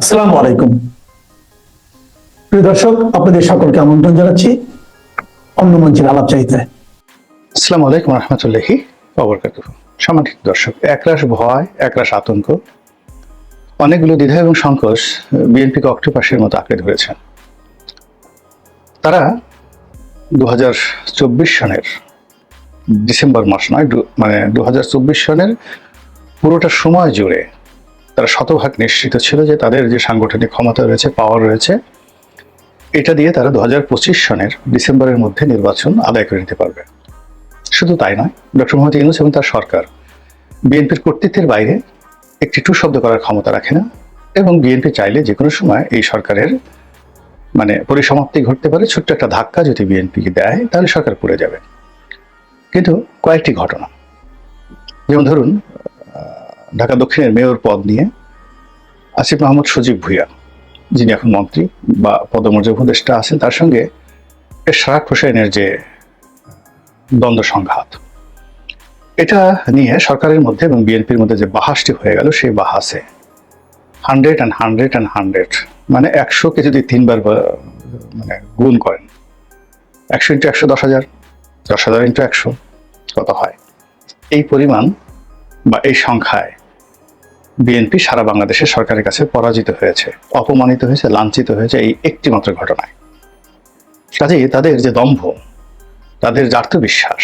আসসালামু আলাইকুম। প্রিয় দর্শক, আপনাদের সকলকে আমন্ত্রণ জানাচ্ছি অন্য মঞ্চের আলাপ চাইতে আসসালামু আলাইকুম রহমতুল্লাহি অবরকাতুহ সামাজিক দর্শক, একরাশ ভয়, একরাশ আতঙ্ক, অনেকগুলো দ্বিধা এবং সংকোচ বিএনপিকে অক্টোপাসের মতো আঁকড়ে ধরেছে। তারা দু সনের ডিসেম্বর মাস নয় মানে দু সনের পুরোটা সময় জুড়ে তারা শতভাগ নিশ্চিত ছিল যে তাদের যে সাংগঠনিক ক্ষমতা রয়েছে পাওয়ার রয়েছে, এটা দিয়ে তারা দু হাজার পঁচিশ সনের ডিসেম্বরের মধ্যে নির্বাচন আদায় করে নিতে পারবে। শুধু তাই নয়, ডক্টর মোহাম্মদ ইউনুস এবং তার সরকার বিএনপির কর্তৃত্বের বাইরে একটি টু শব্দ করার ক্ষমতা রাখে না এবং বিএনপি চাইলে যে কোনো সময় এই সরকারের মানে পরিসমাপ্তি ঘটতে পারে, ছোট্ট একটা ধাক্কা যদি বিএনপিকে দেয়, তাহলে সরকার পড়ে যাবে। কিন্তু কয়েকটি ঘটনা। যেমন ধরুন ঢাকা দক্ষিণের মেয়র পদ নিয়ে আসিফ মাহমুদ সজীব ভুইয়া, যিনি এখন মন্ত্রী বা পদমর্যাদা উপদেষ্টা আছেন, তার সঙ্গে শারাক হোসেনের যে দ্বন্দ্ব সংঘাত, এটা নিয়ে সরকারের মধ্যে এবং বিএনপির মধ্যে যে বাহাসটি হয়ে গেল, সেই বাহাসে hundred and hundred and hundred মানে একশোকে যদি তিনবার মানে গুণ করেন, একশো ইন্টু একশো দশ হাজার দশ হাজার ইন্টু একশো, কত হয়? এই পরিমাণ বা এই সংখ্যায় বিএনপি সারা বাংলাদেশের সরকারের কাছে পরাজিত হয়েছে, অপমানিত হয়েছে, লাঞ্ছিত হয়েছে এই একটি মাত্র ঘটনায়। কাজেই তাদের যে দম্ভ, তাদের যে আত্মবিশ্বাস,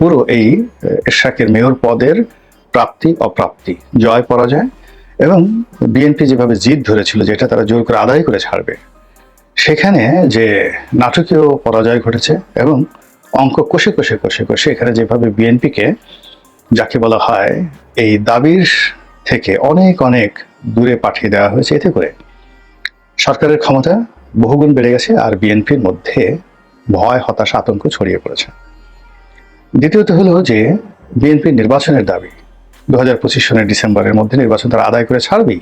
পুরো এই এরশাকের মেয়র পদের প্রাপ্তি, অপ্রাপ্তি, জয়, পরাজয় এবং বিএনপি যেভাবে জিদ ধরেছিল যে এটা তারা জোর করে আদায় করে ছাড়বে, সেখানে যে নাটকীয় পরাজয় ঘটেছে এবং অঙ্ক কষে কষে কষে কষে এখানে যেভাবে বিএনপিকে, যাকে বলা হয় এই দাবির থেকে অনেক অনেক দূরে পাঠিয়ে দেওয়া হয়েছে। এতে করে সরকারের ক্ষমতা বহুগুণ বেড়ে গেছে আর বিএনপির মধ্যে ভয়, হতাশা, আতঙ্ক ছড়িয়ে পড়েছে। দ্বিতীয়ত হলো যে বিএনপির নির্বাচনের দাবি দু হাজার পঁচিশ সনের ডিসেম্বরের মধ্যে নির্বাচন তারা আদায় করে ছাড়বেই।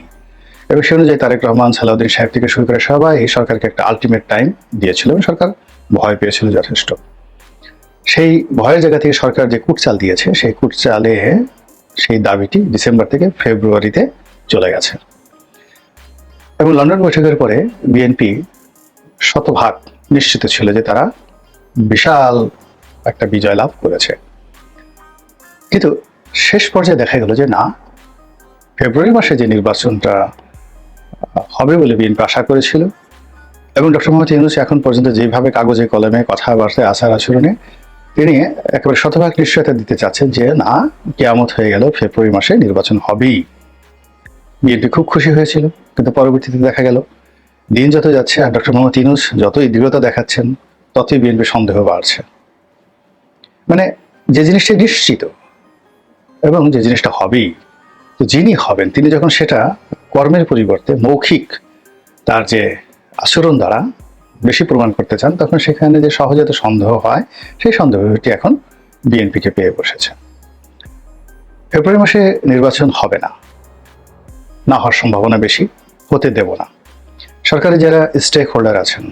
এবং সে অনুযায়ী তারেক রহমান, সালাউদ্দিন সাহেব থেকে শুরু করে সবাই এই সরকারকে একটা আলটিমেট টাইম দিয়েছিল এবং সরকার ভয় পেয়েছিল যথেষ্ট। সেই ভয়ের জায়গা থেকে সরকার যে কুটচাল দিয়েছে, সেই কুটচালে সেই দাবিটি ডিসেম্বর থেকে ফেব্রুয়ারিতে চলে গেছে। এবং লন্ডন বৈঠকের পরে বিএনপি শতভাগ নিশ্চিত ছিল যে তারা বিশাল একটা বিজয় লাভ করেছে। কিন্তু শেষ পর্যায়ে দেখা গেল যে না, ফেব্রুয়ারি মাসে যে নির্বাচনটা হবে বলে বিএনপি আশা করেছিল, এবং ডক্টর মোহাম্মদ ইউনুস এখন পর্যন্ত যেভাবে কাগজে কলমে কথাবার্তায় আচার আচরণে তিনি একেবারে শতভাগ নিশ্চয়তা দিতে চাচ্ছেন যে, না, কেয়ামত হয়ে গেল, ফেব্রুয়ারি মাসে নির্বাচন হবেই। বিএনপি খুব খুশি হয়েছিল, কিন্তু পরবর্তীতে দেখা গেল, দিন যত যাচ্ছে আর ডক্টর মোহাম্মদ ইউনুস যতই দৃঢ়তা দেখাচ্ছেন, ততই বিএনপি সন্দেহ বাড়ছে। মানে যে জিনিসটা নিশ্চিত এবং যে জিনিসটা হবেই, তো যিনি হবেন, তিনি যখন সেটা কর্মের পরিবর্তে মৌখিক তার যে আচরণ দ্বারা বেশি প্রমাণ করতে চান, তখন সেখানে যে সহজাত সন্দেহ হয়, সেই সন্দেহটি এখন বিএনপিকে পেয়ে বসেছে। ফেব্রুয়ারি মাসে নির্বাচন হবে না। না হওয়ার সম্ভাবনা বেশি, হতে দেব না। সরকারের যারা স্টেক হোল্ডার আছেন,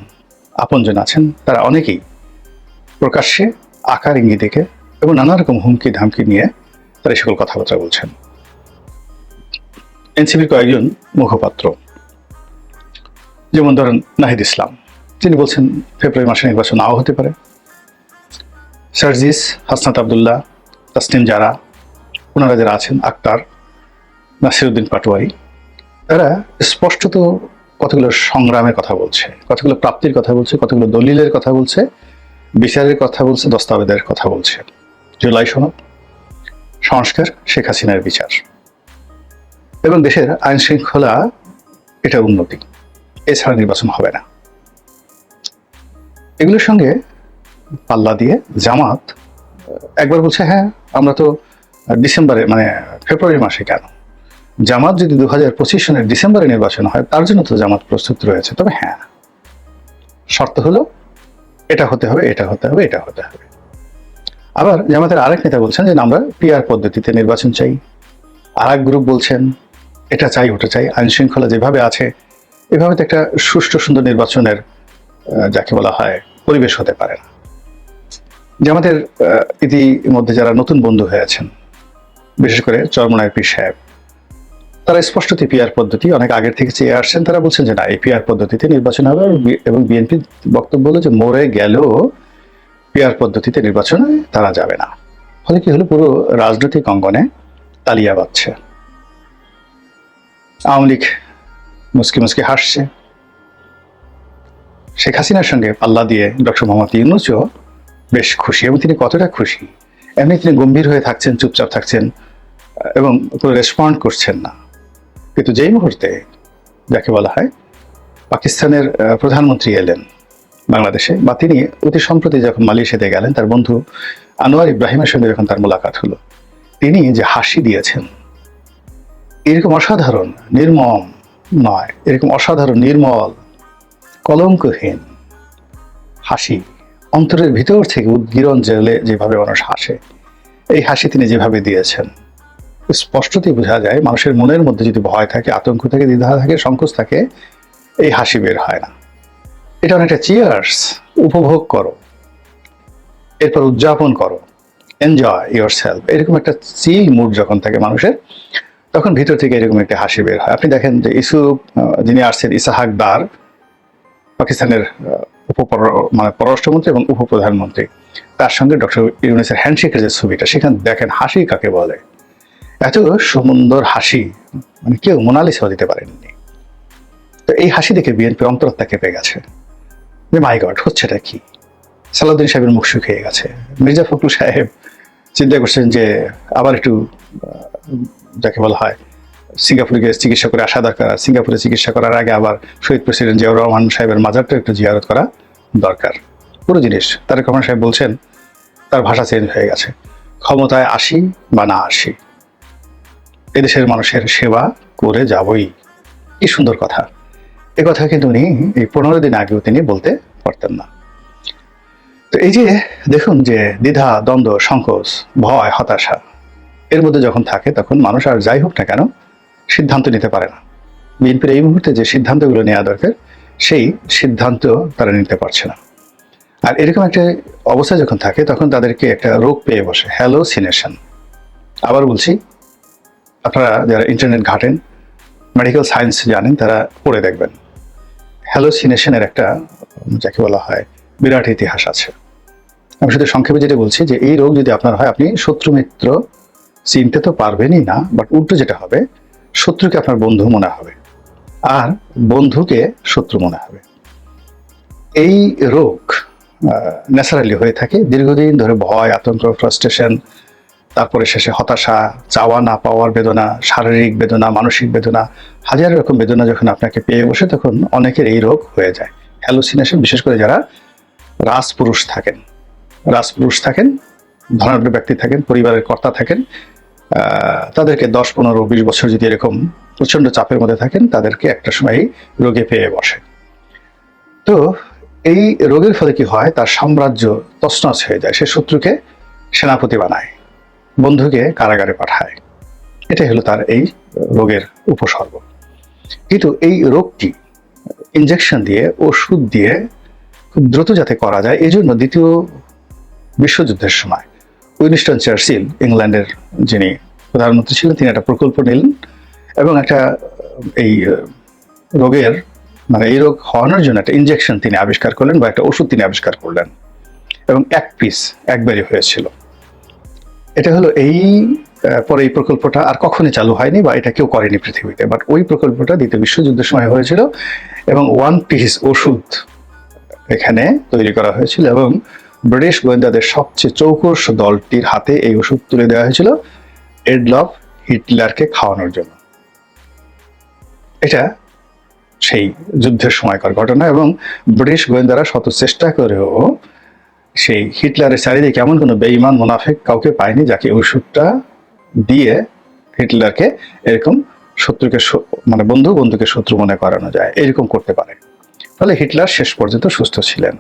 আপনজন আছেন, তারা অনেকেই প্রকাশ্যে আকার দেখে এবং নানা রকম হুমকি ধামকি নিয়ে তারা সকল কথাবার্তা বলছেন। এনসিপির কয়েকজন মুখপাত্র, যেমন ধরেন নাহিদ ইসলাম। তিনি বলছেন, ফেব্রুয়ারি মাসে নির্বাচন নাও হতে পারে। সার্জিস, হাসনাত আবদুল্লাহ, তাসনিম যারা ওনারা যারা আছেন, আক্তার, নাসিরুদ্দিন পাটোয়ারি, তারা স্পষ্টত কতগুলো সংগ্রামের কথা বলছে, কতগুলো প্রাপ্তির কথা বলছে, কতগুলো দলিলের কথা বলছে, বিচারের কথা বলছে দস্তাবেদের কথা বলছে। জুলাই সনদ, সংস্কার, শেখ হাসিনার বিচার। এবং দেশের আইন শৃঙ্খলা এটা উন্নতি। এছাড়া নির্বাচন হবে না। এগুলোর সঙ্গে পাল্লা দিয়ে জামাত, একবার বলছে হ্যাঁ আমরা তো ডিসেম্বরে মানে ফেব্রুয়ারি মাসে কেন? জামাত যদি দু হাজার পঁচিশ সনের ডিসেম্বরে নির্বাচন হয়, তার জন্য তো জামাত প্রস্তুত রয়েছে। তবে হ্যাঁ শর্ত হলো এটা হতে হবে, এটা হতে হবে, এটা হতে হবে। আবার জামাতের আরেক নেতা বলছেন যে আমরা পিআর পদ্ধতিতে নির্বাচন চাই। আর এক গ্রুপ বলছেন, এটা চাই, ওটা চাই। আইন শৃঙ্খলা যেভাবে আছে, এভাবে তো একটা সুষ্ঠু, সুন্দর নির্বাচনের যাকে বলা হয় পরিবেশ হতে পারে না। জামাতের আহ, ইতিমধ্যে যারা নতুন বন্ধু হয়ে আছেন বিশেষ করে চরমনায় পীর সাহেব তারা স্পষ্টত পিআর পদ্ধতি অনেক আগের থেকে চেয়ে আসছেন তারা বলছেন যে না এই পিআর পদ্ধতিতে নির্বাচন হবে এবং বি- এবং বিএনপি বক্তব্য হলো যে মরে গেলেও পিআর পদ্ধতিতে নির্বাচনে তারা যাবে না। ফলে কি হলো? পুরো রাজনৈতিক অঙ্গনে তালিয়া বাজছে আওয়ামী লীগ মুসকি মুসকি হাসছে। শেখ হাসিনার সঙ্গে পাল্লা দিয়ে ডক্টর মোহাম্মদ ইউনুসও বেশ খুশি এবং তিনি কতটা খুশি। এমনি তিনি গম্ভীর হয়ে থাকছেন, চুপচাপ থাকছেন এবং কোনো রেসপন্ড করছেন না। কিন্তু যেই মুহূর্তে যাকে বলা হয় পাকিস্তানের প্রধানমন্ত্রী এলেন বাংলাদেশে বা তিনি অতি সম্প্রতি যখন মালয়েশিয়াতে গেলেন, তার বন্ধু আনোয়ার ইব্রাহিমের সঙ্গে যখন তার মোলাকাত হলো, তিনি যে হাসি দিয়েছেন, এরকম অসাধারণ, নির্মম নয়, এরকম অসাধারণ, নির্মল কলঙ্কহীন হাসি অন্তরের ভিতর থেকে উদ্গীরণ জেলে যেভাবে মানুষ হাসে এই হাসি তিনি যেভাবে দিয়েছেন স্পষ্টতই বোঝা যায় মানুষের মনের মধ্যে যদি ভয় থাকে আতঙ্ক থাকে দ্বিধা থাকে সংকোচ থাকে এই হাসি বের হয় না। এটা অনেকটা চিয়ার্স উপভোগ করো এরপর উদযাপন করো এনজয় ইয়োর সেলফ এরকম একটা চিল মুড যখন থাকে মানুষের তখন ভিতর থেকে এরকম একটা হাসি বের হয়। আপনি দেখেন যে আহ, যিনি আসছেন ইসাহাক দার পাকিস্তানের উপ মানে পররাষ্ট্রমন্ত্রী এবং উপপ্রধানমন্ত্রী। তার সঙ্গে ডক্টর ইউনুসের হ্যান্ডশেকের যে ছবিটা, সেখানে দেখেন হাসি কাকে বলে। এত সুন্দর হাসি মানে কেউ মোনালিসাও দিতে পারেননি। তো এই হাসি দেখে বিএনপি অন্তরত্বা কেঁপে গেছে। যে, মাই গড, হচ্ছেটা কি? সালাউদ্দিন সাহেবের মুখ শুকিয়ে গেছে। মির্জা ফখরুল সাহেব চিন্তা করছেন যে, আবার একটু যাকে বলা হয় সিঙ্গাপুরে গিয়ে চিকিৎসা করে আসা দরকার। সিঙ্গাপুরে চিকিৎসা করার আগে আবার শহীদ প্রেসিডেন্ট জিয়াউর রহমান সাহেবের মাজারটা একটু জিয়ারত করা দরকার। পুরো জিনিস, তারেক রহমান সাহেব বলছেন, তার ভাষা চেঞ্জ হয়ে গেছে। ক্ষমতায় আসি বা না আসি, এদেশের মানুষের সেবা করে যাবই। কি সুন্দর কথা। এ কথা কিন্তু উনি এই পনেরো দিন আগেও তিনি বলতে পারতেন না। তো এই যে দেখুন যে দ্বিধা, দ্বন্দ্ব, সংকোচ, ভয়, হতাশা, এর মধ্যে যখন থাকে তখন মানুষ আর যাই হোক না কেন সিদ্ধান্ত নিতে পারে না। বিএনপির এই মুহূর্তে যে সিদ্ধান্তগুলো নেওয়া দরকার, সেই সিদ্ধান্ত তারা নিতে পারছে না। আর এরকম একটা অবস্থা যখন থাকে, তখন তাদেরকে একটা রোগ পেয়ে বসে, হ্যালোসিনেশন। আবার বলছি, আপনারা যারা ইন্টারনেট ঘাটেন, মেডিকেল সায়েন্স জানেন, তারা পড়ে দেখবেন। হ্যালো হ্যালোসিনেশনের একটা, যাকে বলা হয়, বিরাট ইতিহাস আছে। আমি শুধু সংক্ষেপে যেটা বলছি যে, এই রোগ যদি আপনার হয়, আপনি শত্রু মিত্র চিনতে তো পারবেনই না, বাট উল্টো যেটা হবে শত্রুকে আপনার বন্ধু মনে হবে। আর বন্ধুকে শত্রু মনে হবে। এই রোগ ন্যাচারালি হয়ে থাকে। দীর্ঘদিন ধরে ভয়, আতঙ্ক ফ্রাস্ট্রেশন তারপরে শেষে হতাশা, চাওয়া না পাওয়ার বেদনা, শারীরিক বেদনা, মানসিক বেদনা, হাজার রকম বেদনা যখন আপনাকে পেয়ে বসে, তখন অনেকের এই রোগ হয়ে যায়। হ্যালোসিনেশন বিশেষ করে যারা রাজপুরুষ থাকেন। রাজপুরুষ থাকেন, ধনাঢ্য ব্যক্তি থাকেন, পরিবারের কর্তা থাকেন তাদেরকে দশ, পনেরো, বিশ বছর যদি এরকম প্রচণ্ড চাপের মধ্যে থাকেন, তাদেরকে একটা সময় রোগে পেয়ে বসে। তো এই রোগের ফলে কি হয়? তার সাম্রাজ্য তছনছ হয়ে যায়। সে শত্রুকে সেনাপতি বানায়, বন্ধুকে কারাগারে পাঠায়। এটাই হলো তার এই রোগের উপসর্গ। কিন্তু এই রোগটি ইনজেকশন দিয়ে, ওষুধ দিয়ে খুব দ্রুত যাতে করা যায় এই জন্য দ্বিতীয় বিশ্বযুদ্ধের সময় উইনস্টন চার্চিল, ইংল্যান্ডের যিনি প্রধানমন্ত্রী ছিলেন, তিনি একটা প্রকল্প নিলেন এবং একটা, এই রোগের মানে এই রোগ হওয়ানোর জন্য একটা ইনজেকশন তিনি আবিষ্কার করলেন বা একটা ওষুধ তিনি আবিষ্কার করলেন এবং এক পিস একবারই হয়েছিল। এটা হলো এই পরে এই প্রকল্পটা আর কখনই চালু হয়নি বা এটা কেউ করেনি পৃথিবীতে বাট ওই প্রকল্পটা দ্বিতীয় বিশ্বযুদ্ধের সময় হয়েছিল এবং ওয়ান পিস ওষুধ এখানে তৈরি করা হয়েছিল এবং ব্রিটিশ গোয়েন্দাদের সবচেয়ে চৌকস দলটির হাতে এই ওষুধ তুলে দেওয়া হয়েছিল এডলফ হিটলারকে খাওয়ানোর জন্য। এটা সেই যুদ্ধের সময়কার ঘটনা এবং ব্রিটিশ গোয়েন্দারা শত চেষ্টা করেও সেই হিটলারের চারিদিকে এমন কোনো বেঈমান মুনাফেক কাউকে পায়নি যাকে ওষুধটা দিয়ে হিটলারকে এরকম শত্রুকে মানে বন্ধু বন্ধুকে শত্রু মনে করানো যায়, এরকম করতে পারে। ফলে হিটলার শেষ পর্যন্ত সুস্থ ছিলেন।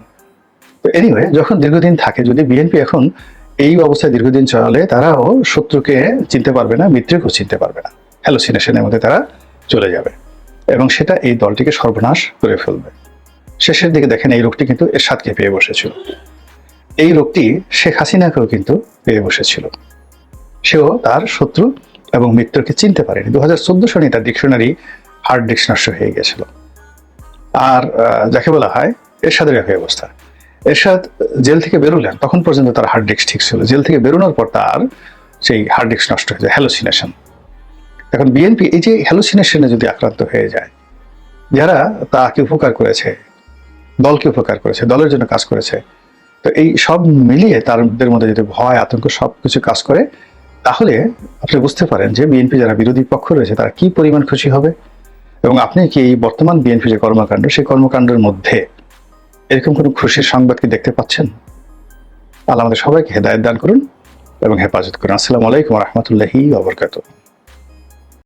এনিওয়ে যখন দীর্ঘদিন থাকে, যদি বিএনপি এখন এই অবস্থায় দীর্ঘদিন চলে, তারাও শত্রুকে চিনতে পারবে না, মিত্রকেও চিনতে পারবে না। হ্যালোসিনেশনের মধ্যে তারা চলে যাবে। এবং সেটা এই দলটিকে সর্বনাশ করে ফেলবে। শেষের দিকে দেখেন, এই রোগটি কিন্তু এরশাদকে পেয়ে বসেছিল। এই রোগটি শেখ হাসিনাকেও কিন্তু পেয়ে বসেছিল। সেও তার শত্রু এবং মিত্রকে চিনতে পারেনি। দু হাজার চোদ্দ সনে তার ডিকশনারি হার্ড নষ্ট হয়ে গেছিল। আর যাকে বলা হয় এরশাদের একই অবস্থা। এরশাদ জেল থেকে বেরোলেন, তখন পর্যন্ত তার হার্ড ডিস্ক ঠিক ছিল। জেল থেকে বেরোনোর পর তার সেই হার্ড ডিস্ক নষ্ট হয়ে যায় হ্যালোসিনেশন এখন বিএনপি এই যে হ্যালোসিনেশনে যদি আক্রান্ত হয়ে যায়, যারা তাকে উপকার করেছে, দলকে উপকার করেছে, দলের জন্য কাজ করেছে, তো এই সব মিলিয়ে তাদের মধ্যে যদি ভয়, আতঙ্ক সব কিছু কাজ করে, তাহলে আপনি বুঝতে পারেন যে বিএনপি যারা বিরোধী পক্ষ রয়েছে, তারা কি পরিমাণ খুশি হবে? এবং আপনি কি এই বর্তমান বিএনপি যে কর্মকাণ্ড, সেই কর্মকাণ্ডের মধ্যে এরকম কোনো খুশির সংবাদ কি দেখতে পাচ্ছেন? আল্লাহ আমাদের সবাইকে হেদায়ত দান করুন এবং হেফাজত করুন। আসসালামু আলাইকুম রহমতুল্লাহি আবরকাত